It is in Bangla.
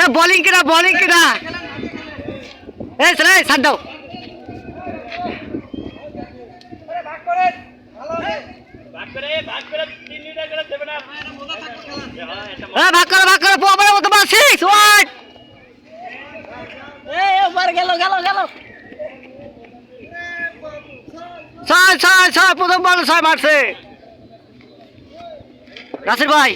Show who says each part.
Speaker 1: এ বোলিং কেডা বোলিং কেডা এ সরে ছাড় দাও।
Speaker 2: ভাগ করে ভাগ করে তিন করে দেবে না। এটা
Speaker 1: এ ভাগ করো ভাগ করো পোয়াবার মতো সিক্স ওয়াট
Speaker 3: গেল গেল গেল।
Speaker 1: ছয় ছয় ছয় প্রথম বল ছয় মারছে। নাসির ভাই।